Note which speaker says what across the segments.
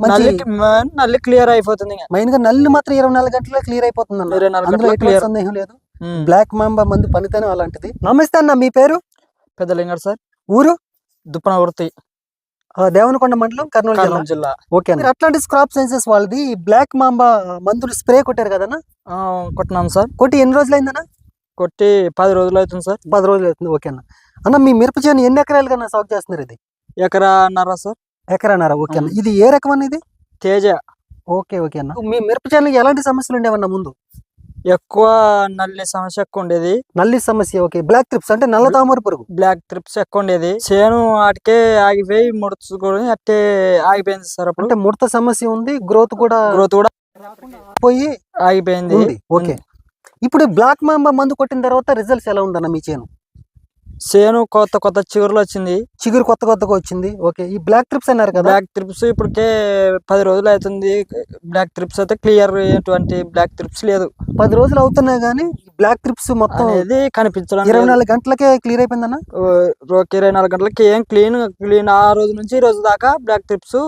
Speaker 1: నల్లికి నల్లి క్లియర్ అయిపోతుంది.
Speaker 2: మెయిన్గా నల్లి మాత్రం ఇరవై నాలుగు గంటల్లో క్లియర్ అయిపోతుంది అన్న
Speaker 1: ఇరవై నాలుగు
Speaker 2: అందులో
Speaker 1: గంటల్లో
Speaker 2: ఎటువంటి
Speaker 1: క్లియర్
Speaker 2: సందేహం లేదు. బ్లాక్ మాంబా మందు పనితనం అలాంటిది. నమస్తే అన్న మీ పేరు?
Speaker 1: పెద్ద లింగడు సార్.
Speaker 2: ఊరు?
Speaker 1: దుప్పన వృత్తి
Speaker 2: ఆ, దేవనకొండ మండలం కర్నూలు జిల్లా. ఓకే అట్లాంటి స్క్రాప్ సైన్సెస్ వాళ్ళది బ్లాక్ మాంబా మందులు స్ప్రే కొట్టారు కదన్నా?
Speaker 1: ఆ, కొట్టినాం సార్.
Speaker 2: కొట్టి ఎన్ని రోజులు అయిందన్న
Speaker 1: కొట్టి పది రోజులు అవుతుంది సార్.
Speaker 2: పది రోజులు అవుతుంది. ఓకే అన్న. అన్న మీ మిరప చేను ఎన్ని ఎకరాలుగా సాగు చేస్తున్నారు ఇది?
Speaker 1: ఎకరాన్నర సార్.
Speaker 2: ఎకరానారా ఓకే అన్న. ఇది ఏ రకం అన్న ఇది?
Speaker 1: తేజ.
Speaker 2: ఓకే ఓకే అన్న. మీ మిరప చేనులో ఎలాంటి సమస్యలు ఉండేవన్న ముందు?
Speaker 1: ఎక్కువ నల్లి సమస్య ఎక్కువ ఉండేది.
Speaker 2: నల్లి సమస్య ఓకే. బ్లాక్ ట్రిప్స్ అంటే నల్ల తామర పురుగు?
Speaker 1: బ్లాక్ ట్రిప్స్ ఎక్కువ ఉండేది. చేను వాటికే ఆగిపోయి ముడుచుకొని అట్టే ఆగిపోయింది సార్ అప్పుడు.
Speaker 2: అంటే ముడత సమస్య ఉంది గ్రోత్ కూడా
Speaker 1: గ్రోత్ కూడా
Speaker 2: పోయి
Speaker 1: ఆగిపోయింది.
Speaker 2: ఓకే. ఇప్పుడు బ్లాక్ మాంబా మందు కొట్టిన తర్వాత రిజల్ట్స్ ఎలా ఉందన్న మీ చేను?
Speaker 1: చేను కొత్త కొత్త చిగురులు వచ్చింది.
Speaker 2: చిగురు కొత్త కొత్తగా వచ్చింది. ఓకే ఈ బ్లాక్ ట్రిప్స్ అన్నారు కదా?
Speaker 1: బ్లాక్ ట్రిప్స్ ఇప్పటికే పది రోజులు అవుతుంది. బ్లాక్ ట్రిప్స్ అయితే క్లియర్ ఎటువంటి బ్లాక్ ట్రిప్స్ లేదు.
Speaker 2: పది రోజులు అవుతున్నా గానీ బ్లాక్ ట్రిప్స్ మొత్తం
Speaker 1: అనేది కనిపించడం
Speaker 2: ఇరవై. నాలుగు గంటలకే క్లియర్ అయిపోయిందన్న?
Speaker 1: ఇరవై నాలుగు గంటలకి ఏం క్లీన్ క్లీన్ ఆ రోజు నుంచి ఈ రోజు దాకా బ్లాక్ ట్రిప్స్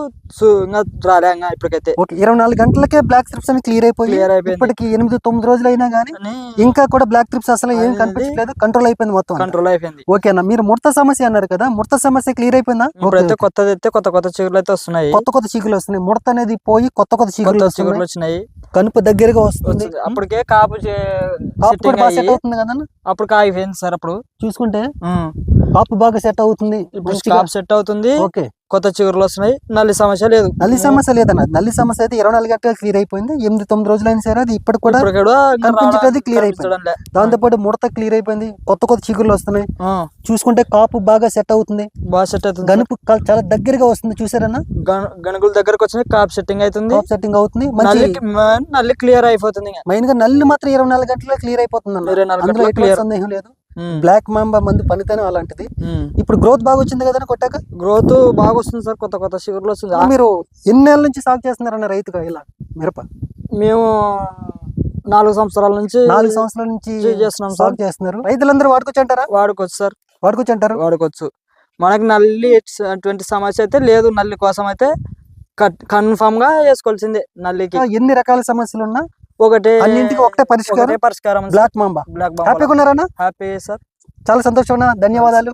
Speaker 1: రాలే ఇప్పటికైతే.
Speaker 2: ఇరవై నాలుగు గంటలకే బ్లాక్ ట్రిప్స్ అని క్లియర్ అయిపోయి
Speaker 1: క్లియర్ అయిపోయింది.
Speaker 2: ఇప్పటికి ఎనిమిది తొమ్మిది రోజులు అయినా గానీ
Speaker 1: అని
Speaker 2: ఇంకా కూడా బ్లాక్ ట్రిప్స్ అసలు ఏం కనిపించలేదు కంట్రోల్ అయిపోయింది మొత్తం.
Speaker 1: కంట్రోల్ అయిపోయింది.
Speaker 2: ఓకే అన్న మీరు ముడత సమస్య అన్నారు కదా ముడత సమస్య క్లియర్ అయిపోయిందా?
Speaker 1: ఇప్పుడైతే. కొత్తది అయితే కొత్త కొత్త చిగురులు అయితే వస్తున్నాయి.
Speaker 2: కొత్త కొత్త చిగులు వస్తున్నాయి. ముడత అనేది పోయి కొత్త కొత్త వస్తున్నాయి.
Speaker 1: చిగురులు వచ్చినాయి.
Speaker 2: కనుపు దగ్గరగా వస్తుంది.
Speaker 1: అప్పటికే కాపు
Speaker 2: సెట్ అవుతుంది కదన్న?
Speaker 1: అప్పుడు కాగిపోయింది సార్ అప్పుడు.
Speaker 2: చూసుకుంటే. కాపు బాగా సెట్ అవుతుంది.
Speaker 1: కాపు సెట్ అవుతుంది.
Speaker 2: ఓకే.
Speaker 1: కొత్త చిగురులు వస్తున్నాయి. నల్లి సమస్య లేదు.
Speaker 2: నల్లి సమస్య లేదన్న. నల్లి సమస్య అయితే ఇరవై నాలుగు గంటలు క్లియర్ అయిపోయింది. ఎనిమిది తొమ్మిది రోజులు అయినా సరే అది. ఇప్పటికి కూడా clear
Speaker 1: కనిపించడం లే.
Speaker 2: దాంతో పాటు ముడత క్లియర్ అయిపోయింది. కొత్త కొత్త చిగుర్లు వస్తున్నాయి. చూసుకుంటే కాపు బాగా సెట్ అవుతుంది.
Speaker 1: బాగా సెట్ అవుతుంది.
Speaker 2: గనుపు చాలా దగ్గరగా వస్తుంది. చూసారన్న?
Speaker 1: గనుగుల దగ్గరకు వచ్చినాయి కాపు సెట్టింగ్ అవుతుంది.
Speaker 2: కాప్ సెట్టింగ్ అవుతుంది.
Speaker 1: నల్లి క్లియర్ అయిపోతుంది.
Speaker 2: మెయిన్గా నల్లి మాత్రం ఇరవై నాలుగు గంటల్లో క్లియర్ అయిపోతుంది అన్న
Speaker 1: ఇరవై నాలుగు
Speaker 2: అందులో
Speaker 1: క్లియర్
Speaker 2: సందేహం లేదు. బ్లాక్ మాంబా మందు పనితనం అలాంటిది. ఇప్పుడు గ్రోత్ బాగా వచ్చింది కదా కొట్టాక?
Speaker 1: గ్రోత్ బాగా వస్తుంది సార్ కొత్త కొత్త చిగురులు వస్తుంది
Speaker 2: మీరు ఎన్ని నెలల నుంచి సాగు చేస్తున్నారన్న రైతుగా ఇలా మిరప?
Speaker 1: మేము నాలుగు సంవత్సరాల నుంచి
Speaker 2: నాలుగు సంవత్సరాల నుంచి
Speaker 1: చేస్తున్నాం
Speaker 2: సాగు చేస్తున్నారు. రైతులందరూ వాడుకోవచ్చు అంటారా
Speaker 1: వాడుకోవచ్చు సార్.
Speaker 2: వాడుకోవచ్చు అంటారు
Speaker 1: వాడుకోవచ్చు. మనకి నల్లి అటువంటి సమస్య అయితే లేదు నల్లి కోసం అయితే కన్ఫామ్గా వేసుకోవాల్సిందే నల్లికి.
Speaker 2: ఎన్ని రకాల సమస్యలు ఉన్నా
Speaker 1: ఒకటే
Speaker 2: అన్నింటికి ఒకటే పరిష్కారం?
Speaker 1: పరిష్కారం.
Speaker 2: బ్లాక్ మాంబా
Speaker 1: బ్లాక్
Speaker 2: హ్యాపీగా ఉన్నారన్నా
Speaker 1: హ్యాపీ సార్
Speaker 2: చాలా సంతోషం ధన్యవాదాలు.